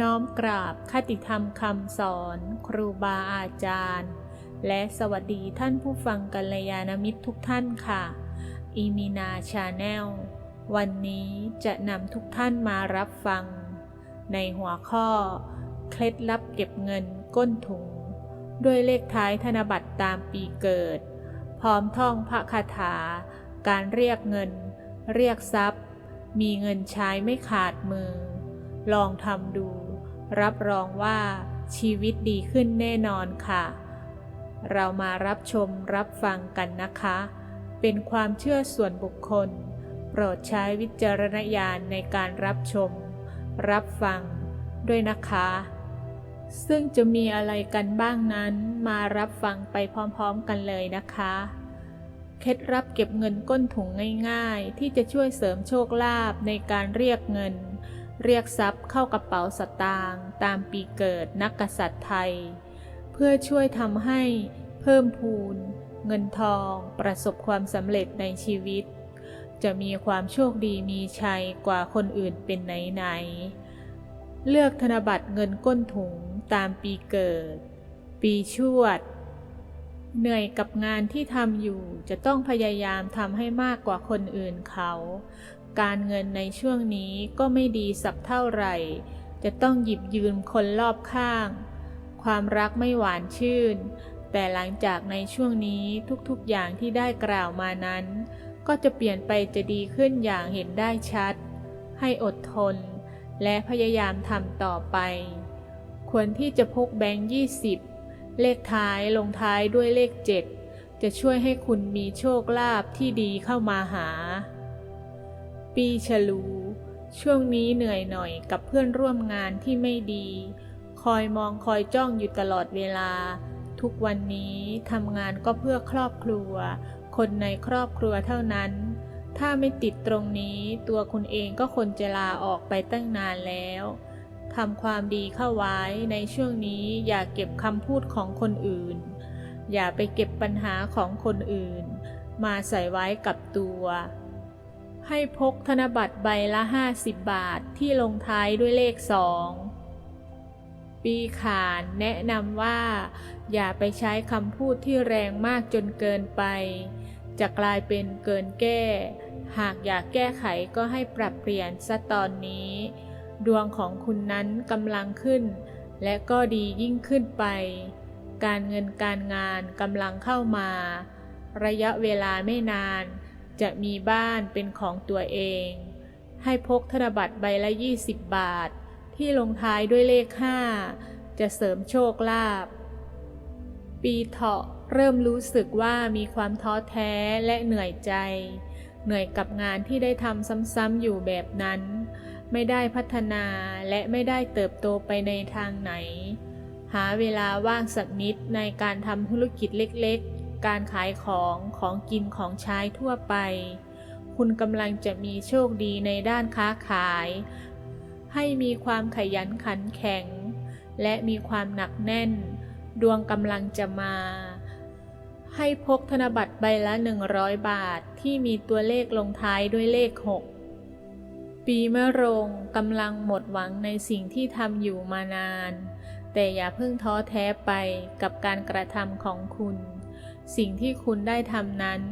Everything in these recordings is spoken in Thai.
น้อมกราบคติธรรมคำสอนครูบาอาจารย์ และสวัสดีท่านผู้ฟังกัลยาณมิตรทุกท่านค่ะ อีมีนาชาแนล วันนี้จะนำทุกท่านมารับฟัง ในหัวข้อ เคล็ดลับเก็บเงินก้นถุง ด้วยเลขท้ายธนบัตรตามปีเกิด พร้อมท่องพระคาถา การเรียกเงิน เรียกทรัพย์ มีเงินใช้ไม่ขาดมือ ลองทำดู รับรองว่าชีวิตดีขึ้นแน่นอนค่ะ เรามารับชมรับฟังกันนะคะ เป็นความเชื่อส่วนบุคคล โปรดใช้วิจารณญาณในการรับชม รับฟังด้วยนะคะ ซึ่งจะมีอะไรกันบ้างนั้นมารับฟังไปพร้อมๆกันเลยนะคะเคล็ดลับเก็บเงินก้นถุงง่ายๆ ที่จะช่วยเสริมโชคลาภในการเรียกเงิน เรียกทรัพย์เข้ากระเป๋าสตางค์ตามปีเกิดนักกษัตริย์ไทย เพื่อช่วยทำให้เพิ่มพูน เงินทอง ประสบความสำเร็จในชีวิต จะมีความโชคดีมีชัยกว่าคนอื่นเป็นไหนๆเลือกธนบัตรเงินก้นถุงตามปีเกิด ปีชวด เหนื่อยกับงานที่ทำอยู่จะต้องพยายามทำให้มากกว่าคนอื่นเขา การเงินในช่วงนี้ก็ไม่ดีสักเท่าไหร่ จะต้องหยิบยืมคนรอบข้าง ความรักไม่หวานชื่น แต่หลังจากในช่วงนี้ทุกๆอย่างที่ได้กล่าวมานั้น ก็จะเปลี่ยนไปจะดีขึ้นอย่างเห็นได้ชัด ให้อดทน และพยายามทำต่อไป ควรที่จะพกแบงค์20 เลขท้ายลงท้ายด้วยเลข7จะช่วยให้คุณมีโชคลาภที่ดีเข้ามาหา ปีฉลู ช่วงนี้เหนื่อยหน่อยกับเพื่อนร่วมงานที่ไม่ดี คอยมองคอยจ้องอยู่ตลอดเวลา ทุกวันนี้ทำงานก็เพื่อครอบครัว คนในครอบครัวเท่านั้น ถ้าไม่ติดตรงนี้ตัวคุณเองก็ควรจะลาออกไปตั้งนานแล้ว ทำความดีเข้าไว้ในช่วงนี้อย่าเก็บคำพูดของคนอื่น อย่าไปเก็บปัญหาของคนอื่น มาใส่ไว้กับตัว ให้พกธนบัตรใบละ 50 บาทที่ลงท้ายด้วยเลขสองปีขานแนะนำว่า อย่าไปใช้คำพูดที่แรงมากจนเกินไป จะกลายเป็นเกินแก้ หากอยากแก้ไขก็ให้ปรับเปลี่ยนซะตอนนี้ ดวงของคุณนั้นกำลังขึ้น และก็ดียิ่งขึ้นไป การเงินการงานกำลังเข้ามา ระยะเวลาไม่นาน จะมีบ้านเป็นของตัวเอง ให้พกธนบัตรใบละ 20 บาท ที่ลงท้ายด้วยเลข 5 จะเสริมโชคลาภปีเถาะเริ่มรู้สึกว่ามีความท้อแท้และเหนื่อยใจ เหนื่อยกับงานที่ได้ทำซ้ำๆอยู่แบบนั้น ไม่ได้พัฒนาและไม่ได้เติบโตไปในทางไหน หาเวลาว่างสักนิดในการทำธุรกิจเล็กๆ การขายของของกินของใช้ทั่วไป คุณกำลังจะมีโชคดีในด้านค้าขาย ให้มีความขยันขันแข็ง และมีความหนักแน่น ดวงกำลังจะมาให้พกธนบัตรใบละ 100 บาทที่มีตัวเลขลงท้ายด้วยเลข 6 ปีมะโรงกำลังหมดหวังในสิ่งที่ทำอยู่มานาน แต่อย่าเพิ่งท้อแท้ไปกับการกระทำของคุณ สิ่งที่คุณได้ทำนั้น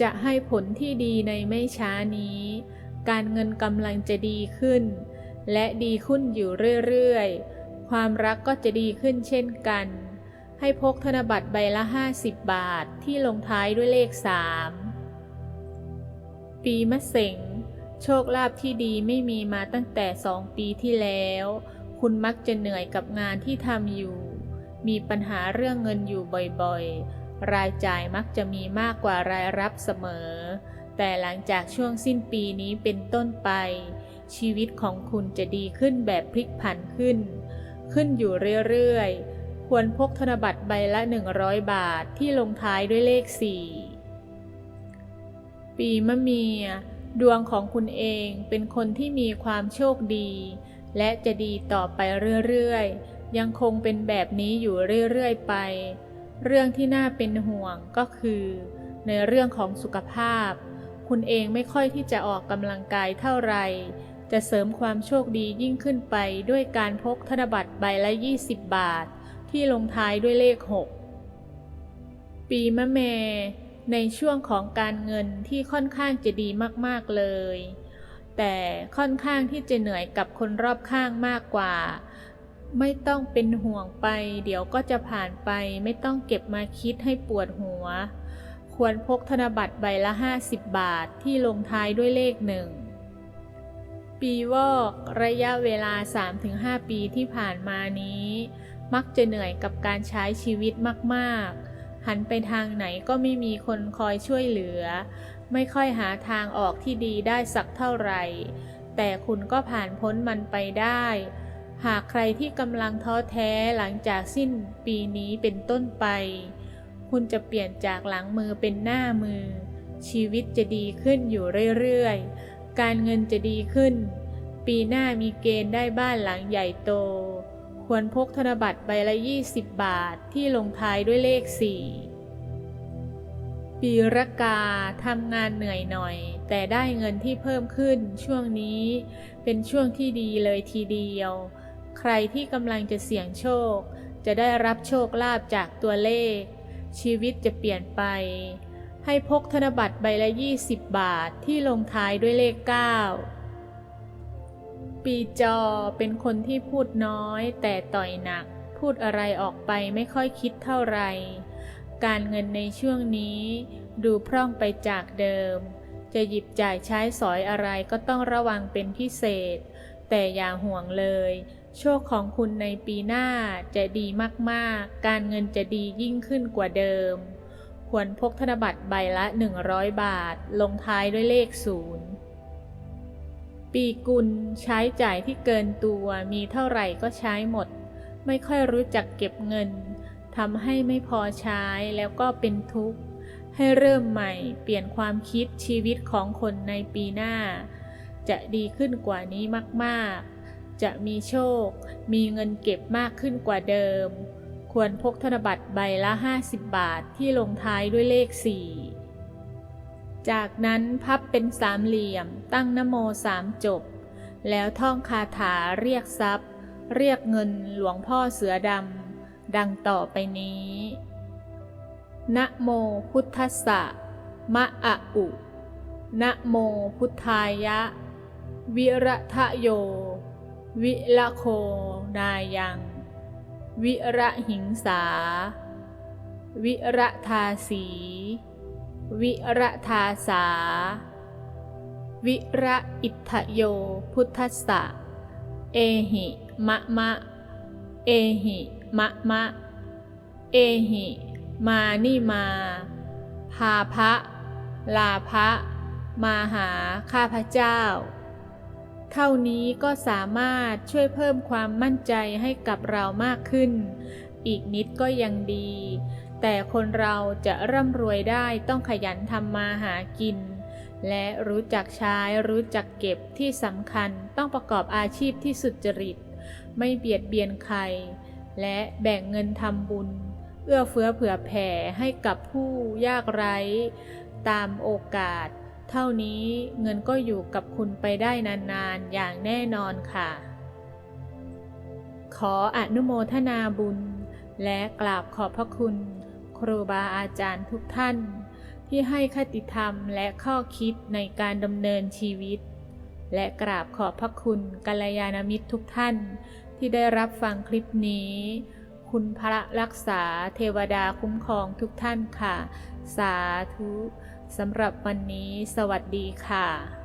จะให้ผลที่ดีในไม่ช้านี้ การเงินกำลังจะดีขึ้น และดีขึ้นอยู่เรื่อยๆ ความรักก็จะดีขึ้นเช่นกัน ให้พกธนบัตรใบละ 50 บาทที่ลงท้ายด้วยเลข 3 ปีมะเส็ง โชคลาภที่ดีไม่มีมาตั้งแต่สองปีที่แล้ว คุณมักจะเหนื่อยกับงานที่ทำอยู่ มีปัญหาเรื่องเงินอยู่บ่อยๆ รายจ่ายมักจะมีมากกว่ารายรับเสมอ แต่หลังจากช่วงสิ้นปีนี้เป็นต้นไป ชีวิตของคุณจะดีขึ้นแบบพลิกผันขึ้น ขึ้นอยู่เรื่อยๆ ควรพกธนบัตรใบละ 100 บาทที่ลงท้ายด้วยเลข 4 ปีมะเมีย ดวงของคุณเองเป็นคนที่มีความโชคดี และจะดีต่อไปเรื่อยๆ ยังคงเป็นแบบนี้อยู่เรื่อยๆไป เรื่องที่น่าเป็นห่วงก็คือ ในเรื่องของสุขภาพ คุณเองไม่ค่อยที่จะออกกำลังกายเท่าไหร่จะเสริมความโชคดียิ่งขึ้นไปด้วยการพกธนบัตรใบละ 20 บาท ที่ลงท้ายด้วยเลข 6 ปีมะเม ในช่วงของการเงินที่ค่อนข้างจะดีมากๆเลย แต่ค่อนข้างที่จะเหนื่อยกับคนรอบข้างมากกว่า ไม่ต้องเป็นห่วงไป เดี๋ยวก็จะผ่านไป ไม่ต้องเก็บมาคิดให้ปวดหัว ควรพกธนบัตรใบละ 50 บาทที่ลงท้ายด้วยเลขหนึ่ง ปีวอกระยะเวลา 3-5 ปีที่ผ่านมานี้ มักจะเหนื่อยกับการใช้ชีวิตมากๆ หันไปทางไหนก็ไม่มีคนคอยช่วยเหลือ ไม่ค่อยหาทางออกที่ดีได้สักเท่าไหร่ แต่คุณก็ผ่านพ้นมันไปได้ หากใครที่กำลังท้อแท้หลังจากสิ้นปีนี้เป็นต้นไป คุณจะเปลี่ยนจากหลังมือเป็นหน้ามือ ชีวิตจะดีขึ้นอยู่เรื่อยๆ การเงินจะดีขึ้น ปีหน้ามีเกณฑ์ได้บ้านหลังใหญ่โต ควรพกธนบัตรใบละ 20 บาทที่ลงท้ายด้วยเลข 4 ปีรกาทำงานเหนื่อยหน่อย แต่ได้เงินที่เพิ่มขึ้นช่วงนี้เป็นช่วงที่ดีเลยทีเดียว ใครที่กำลังจะเสี่ยงโชค จะได้รับโชคลาภจากตัวเลข ชีวิตจะเปลี่ยนไป ให้พกธนบัตรใบละ 20 บาทที่ลงท้ายด้วยเลข 9 ปีจอเป็นคนที่พูดน้อย แต่ต่อยหนัก พูดอะไรออกไปไม่ค่อยคิดเท่าไหร่ การเงินในช่วงนี้ ดูพร่องไปจากเดิม จะหยิบจ่ายใช้สอยอะไรก็ต้องระวังเป็นพิเศษ แต่อย่าห่วงเลย โชคของคุณในปีหน้าจะดีมากๆ การเงินจะดียิ่งขึ้นกว่าเดิม ควรพกธนบัตรใบละ 100 บาท ลงท้ายด้วยเลขศูนย์ ปีกุลใช้จ่ายที่เกินตัวมีเท่าไหร่ก็ใช้หมด ไม่ค่อยรู้จักเก็บเงินทำให้ไม่พอใช้แล้วก็เป็นทุกข์ ให้เริ่มใหม่เปลี่ยนความคิดชีวิตของคนในปีหน้า จะดีขึ้นกว่านี้มากๆ จะมีโชค มีเงินเก็บมากขึ้นกว่าเดิม ควรพกธนบัตรใบละ 50 บาทที่ลงท้ายด้วยเลข 4 จากนั้นพับเป็นสามเหลี่ยม ตั้งนโมสามจบ แล้วท่องคาถาเรียกทรัพย์ เรียกเงินหลวงพ่อเสือดำ ดังต่อไปนี้ นะโมพุทธสสะมะอะอุ นะโมพุทธายะ วิระทะโย วิละโคนายัง วิระหิงสา วิระทาสี วิระทาสา วิระอิทธโย พุทธสะ เอหิมะมะ เอหิมะมะ เอหิ มานี่มาพาพะ ลาพะมาหาข้าพเจ้า เท่านี้ก็สามารถช่วยเพิ่มความมั่นใจให้กับเรามากขึ้น อีกนิดก็ยังดี แต่คนเราจะร่ำรวยได้ต้องขยันทำมาหากิน และรู้จักใช้รู้จักเก็บที่สำคัญต้องประกอบอาชีพที่สุจริต ไม่เบียดเบียนใคร และแบ่งเงินทำบุญ เอื้อเฟื้อเผื่อแผ่ให้กับผู้ยากไร้ ตามโอกาส เท่านี้เงินก็อยู่กับคุณไปได้นานๆ อย่างแน่นอนค่ะ ขออนุโมทนาบุญ และกราบขอบพระคุณ รูบาอาจารย์ทุกท่าน ที่ให้คติธรรมและข้อคิดในการดำเนินชีวิต และกราบขอบพระคุณกัลยาณมิตรทุกท่านที่ได้รับฟังคลิปนี้ คุณพระรักษาเทวดาคุ้มครองทุกท่านค่ะ สาธุสำหรับวันนี้สวัสดีค่ะ